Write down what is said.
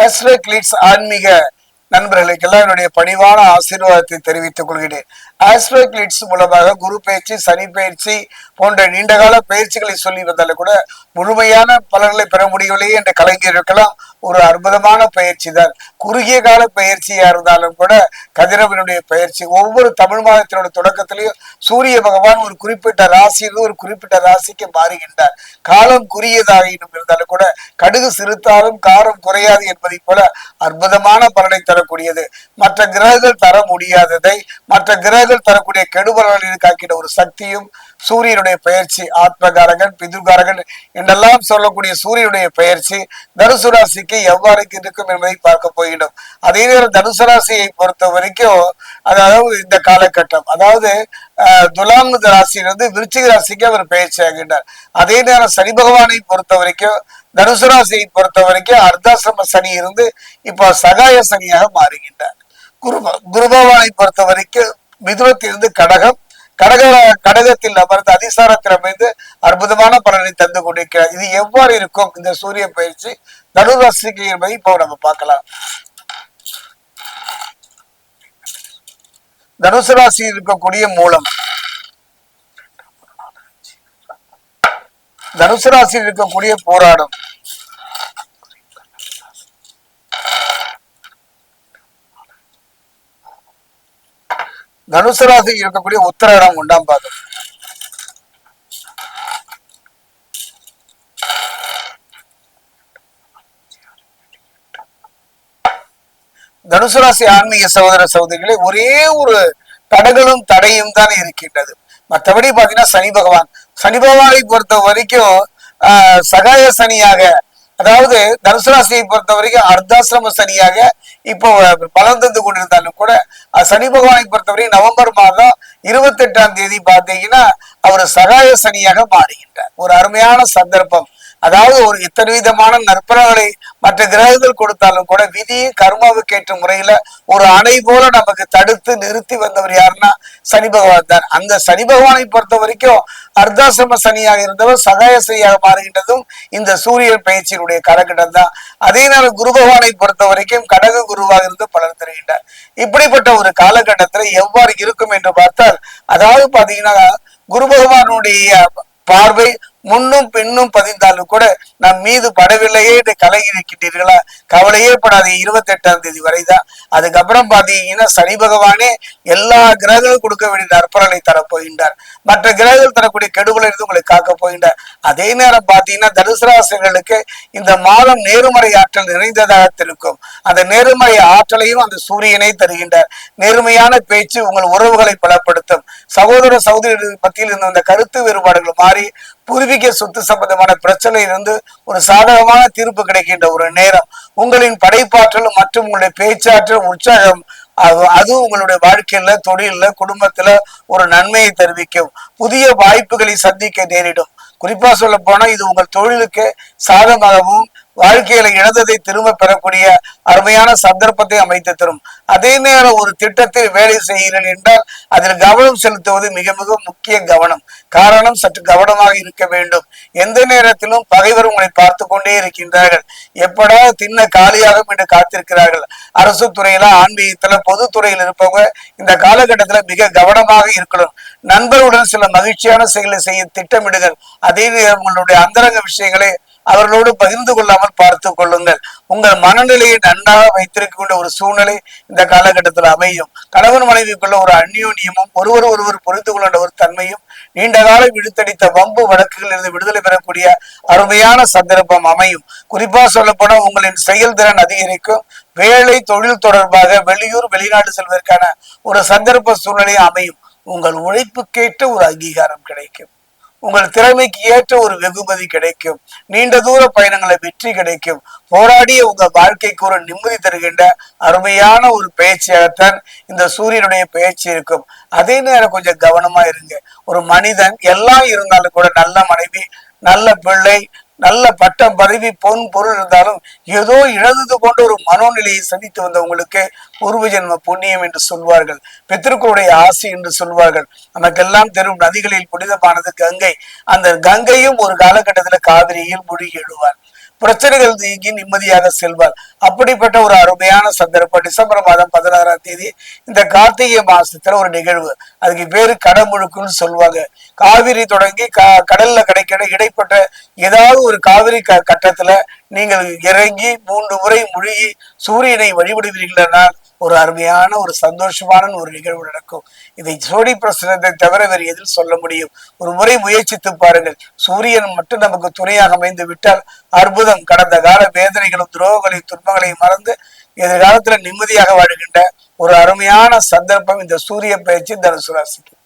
ஆஸ்ட்ரோக்ளிட்ஸ் ஆன்மீக நண்பர்களுக்கெல்லாம் என்னுடைய பணிவான ஆசீர்வாதத்தை தெரிவித்துக் கொள்கிறேன். ஆஸ்ட்ரோக்ளிட்ஸ் மூலமாக குரு பயிற்சி சனி பயிற்சி போன்ற நீண்டகால பயிற்சிகளை சொல்லி வந்தாலும் கூட முழுமையான பலன்களை பெற முடியவில்லையே என்ற கலைஞர்களுக்கெல்லாம் ஒரு அற்புதமான பயிற்சி தான். குறுகிய கால பயிற்சியா இருந்தாலும் கூட கதிரவனுடைய பயிற்சி. ஒவ்வொரு தமிழ் மாதத்தினோட தொடக்கத்திலையும் சூரிய பகவான் ஒரு குறிப்பிட்ட ராசியிலிருந்து ஒரு குறிப்பிட்ட ராசிக்கு மாறுகின்றார். காலம் குறுகியதாக இருந்தாலும் கூட கடுகு சிறுத்தாலும் காரம் குறையாது என்பதை போல அற்புதமான பலனை தரக்கூடியது. மற்ற கிரகங்கள் தர முடியாததை மற்ற கிரகங்கள் தரக்கூடிய கெடுபலன்களில் காக்கிற ஒரு சக்தியும் சூரியனுடைய பயிற்சி. ஆத்மகாரகன் பிதுகாரகன் என்றெல்லாம் சொல்லக்கூடிய சூரியனுடைய பயிற்சி. தனுசு ராசிக்கு எவ்வாறு இருக்கும் என்பதை பார்க்க போகிறோம் அதே நேரம் தனுசு ராசியை பொறுத்த வரைக்கும் அதாவது இந்த காலகட்டம் அதாவது துலாம் ராசியிலிருந்து விருச்சிக ராசிக்கு அவர் பயிற்சி ஆகின்றார். அதே நேரம் சனி பகவானை பொறுத்த வரைக்கும் தனுசு ராசியை பொறுத்த வரைக்கும் அர்த்தாசிரம சனி இருந்து இப்போ சகாய சனியாக மாறுகின்றார். குரு குரு பகவானை பொறுத்த வரைக்கும் மிதுனத்திலிருந்து கடகம் கடக கடகத்தில் அமர்ந்து அதிசாரத்தில் அமைந்து அற்புதமான பலனை தந்து கொண்டிருக்கிறார். இது எவ்வாறு இருக்கும்? இந்த சூரிய பயிற்சி தனுராசிக்கு என்பதை இப்போ நம்ம பார்க்கலாம். தனுசு ராசி இருக்கக்கூடிய மூலம். தனுசு ராசியில் இருக்கக்கூடிய போராடும். தனுசு ராசி இருக்கக்கூடிய உத்தராடம் உண்டாம் பாதம். தனுசு ராசி ஆன்மீக சகோதர சகோதரிகளே ஒரே ஒரு தடகளும் தடையும் தான் இருக்கின்றது. மற்றபடி பாத்தீங்கன்னா சனி பகவான். சனி பகவானை பொறுத்த வரைக்கும் ஆஹ், சகாய சனியாக அதாவது தனுசு ராசியை பொறுத்த வரைக்கும் அர்த்தாசிரம சனியாக இப்போ பலன் தந்து கொண்டிருந்தாலும் கூட சனி பகவானை பொறுத்தவரை நவம்பர் மாதம் இருபத்தி எட்டாம் தேதி பார்த்தீங்கன்னா அவர் சகாய சனியாக மாறுகின்றார். ஒரு அருமையான சந்தர்ப்பம். அதாவது ஒரு இத்தனை விதமான நற்பலன்களை மற்ற கிரகங்கள் கொடுத்தாலும் கூட விதியும் கர்மாவுக்கு ஏற்ற முறையில ஒரு அணை போல நமக்கு தடுத்து நிறுத்தி வந்தவர் யாருன்னா சனி பகவான் தான். அந்த சனி பகவானை பொறுத்த வரைக்கும் அர்த்தாசிரம சனியாக இருந்தவர் சகாய சனியாக மாறுகின்றதும் இந்த சூரியன் பயிற்சியினுடைய காலகட்டம் தான். அதே நேரம் குரு பகவானை பொறுத்த வரைக்கும் கடக குருவாக இருந்து பலர் தருகின்றார். இப்படிப்பட்ட ஒரு காலகட்டத்துல எவ்வாறு இருக்கும் என்று பார்த்தால் அதாவது பாத்தீங்கன்னா குரு பகவானுடைய பார்வை முன்னும் பின்னும் பதிந்தாலும் கூட நம் மீது படவில்லையே என்று கலகி நிற்கின்றீர்களா? கவலையே படாது இருபத்தி எட்டாம் தேதி வரைதான். அதுக்கப்புறம் பாத்தீங்கன்னா சனி பகவானே எல்லா கிரகங்களும் கொடுக்க வேண்டிய நற்பலனை தரப்போகின்றார் மற்ற கிரகங்கள் தரக்கூடிய கெடுபலை இருந்து உங்களை காக்க போகின்றார். அதே நேரம் பாத்தீங்கன்னா தனுசராசிரியர்களுக்கு இந்த மாதம் நேர்மறை ஆற்றல் நிறைந்ததாக இருக்கும். அந்த நேர்மறை ஆற்றலையும் அந்த சூரியனை தருகின்றார். நேர்மையான பேச்சு உங்கள் உறவுகளை பலப்படுத்தும். சகோதர சகோதரி மத்தியில் இருந்த அந்த கருத்து வேறுபாடுகள் மாறி பூர்வீக சொத்து சம்பந்தமான பிரச்சனையிலிருந்து ஒரு சாதகமான தீர்ப்பு கிடைக்கின்ற ஒரு நேரம். உங்களின் படைப்பாற்றல் மற்றும் உங்களுடைய பேச்சாற்றல் உற்சாகம் அது- அது உங்களுடைய வாழ்க்கையில தொழில குடும்பத்துல ஒரு நன்மையை தெரிவிக்கும். புதிய வாய்ப்புகளை சந்திக்க நேரிடும். குறிப்பா சொல்ல போனா இது உங்கள் தொழிலுக்கு சாதகமாகவும் வாழ்க்கையில இழந்ததை திரும்ப பெறக்கூடிய அருமையான சந்தர்ப்பத்தை அமைத்து தரும். அதே நேரம் ஒரு திட்டத்தில் வேலை செய்கிறேன் என்றால் அதில் கவனம் செலுத்துவது மிக மிக முக்கிய கவனம். காரணம் சற்று கவனமாக இருக்க வேண்டும். எந்த நேரத்திலும் பகைவர் உங்களை பார்த்து கொண்டே இருக்கின்றார்கள். எப்படா தின்ன காலியாகும் என்று காத்திருக்கிறார்கள். அரசு துறையில ஆன்மீகத்துல பொதுத்துறையில் இருப்பவங்க இந்த காலகட்டத்துல மிக கவனமாக இருக்கணும். நண்பருடன் சில மகிழ்ச்சியான செயலை செய்ய திட்டமிடுங்கள். அதே நேரம் உங்களுடைய அந்தரங்க விஷயங்களை அவர்களோடு பகிர்ந்து கொள்ளாமல் பார்த்து கொள்ளுங்கள். உங்கள் மனநிலையை நன்றாக வைத்திருக்கின்ற ஒரு சூழ்நிலை இந்த காலகட்டத்தில் அமையும். கணவன் மனைவிக்குள்ள ஒரு அந்யோன்யமும் ஒருவர் ஒருவர் புரிந்து கொள்ள ஒரு தன்மையும் நீண்ட காலம் விடுத்தடித்த வம்பு வழக்குகளில் இருந்து விடுதலை பெறக்கூடிய அருமையான சந்தர்ப்பம் அமையும். குறிப்பா சொல்லப்போனால் உங்களின் செயல்திறன் அதிகரிக்கும். வேலை தொழில் தொடர்பாக வெளியூர் வெளிநாடு செல்வதற்கான ஒரு சந்தர்ப்ப சூழ்நிலை அமையும். உங்கள் உழைப்புக்கேற்ற ஒரு அங்கீகாரம் கிடைக்கும். உங்கள் திறமைக்கு ஏற்ற ஒரு வெகுமதி கிடைக்கும். நீண்ட தூர பயணங்களை வெற்றி கிடைக்கும். போராடிய உங்க வாழ்க்கைக்கு ஒரு நிம்மதி தருகின்ற அருமையான ஒரு பயிற்சியாகத்தான் இந்த சூரியனுடைய பயிற்சி இருக்கும். அதே நேரம் கொஞ்சம் கவனமா இருங்க. ஒரு மனிதன் எல்லாம் இருந்தாலும் கூட நல்ல மனைவி நல்ல பிள்ளை நல்ல பட்டம் பதவி பொன் பொருள் இருந்தாலும் ஏதோ இழந்தது போன்ற ஒரு மனோநிலையை சந்தித்து வந்தவங்களுக்கு பூர்வ ஜென்ம புண்ணியம் என்று சொல்வார்கள். பித்திருக்களுடைய ஆசி என்று சொல்வார்கள். நமக்கெல்லாம் தெரியும் நதிகளில் புனிதமானது கங்கை. அந்த கங்கையும் ஒரு காலகட்டத்தில் காவிரியில் மூழ்கி எழுவார். பிரச்சனைகள் நீங்கி நிம்மதியாக செல்வார். அப்படிப்பட்ட ஒரு அருமையான சந்தர்ப்பம் டிசம்பர் மாதம் பதினாறாம் தேதி இந்த கார்த்திகை மாசத்துல ஒரு நிகழ்வு. அதுக்கு பேரு கடமுழுக்குன்னு சொல்லுவாங்க. காவிரி தொடங்கி க கடல்ல கிடைக்கிற இடைப்பட்ட ஏதாவது ஒரு காவிரி க கட்டத்துல நீங்கள் இறங்கி மூன்று முறை முழுகி சூரியனை வழிபடுவீர்களானால் ஒரு அருமையான ஒரு சந்தோஷமான ஒரு நிகழ்வு நடக்கும். இதை சோடி பிரசனத்தை தவிர வேறு எதில் சொல்ல முடியும்? ஒரு முறை முயற்சித்து பாருங்கள். சூரியன் மட்டும் நமக்கு துணையாக அமைந்து விட்டால் அற்புதம். கடந்த கால வேதனைகளும் துரோகங்களையும் துன்பங்களையும் மறந்து எதிர்காலத்துல நிம்மதியாக வாழ்கின்ற ஒரு அருமையான சந்தர்ப்பம் இந்த சூரிய பயிற்சி தனுசு ராசிக்கு.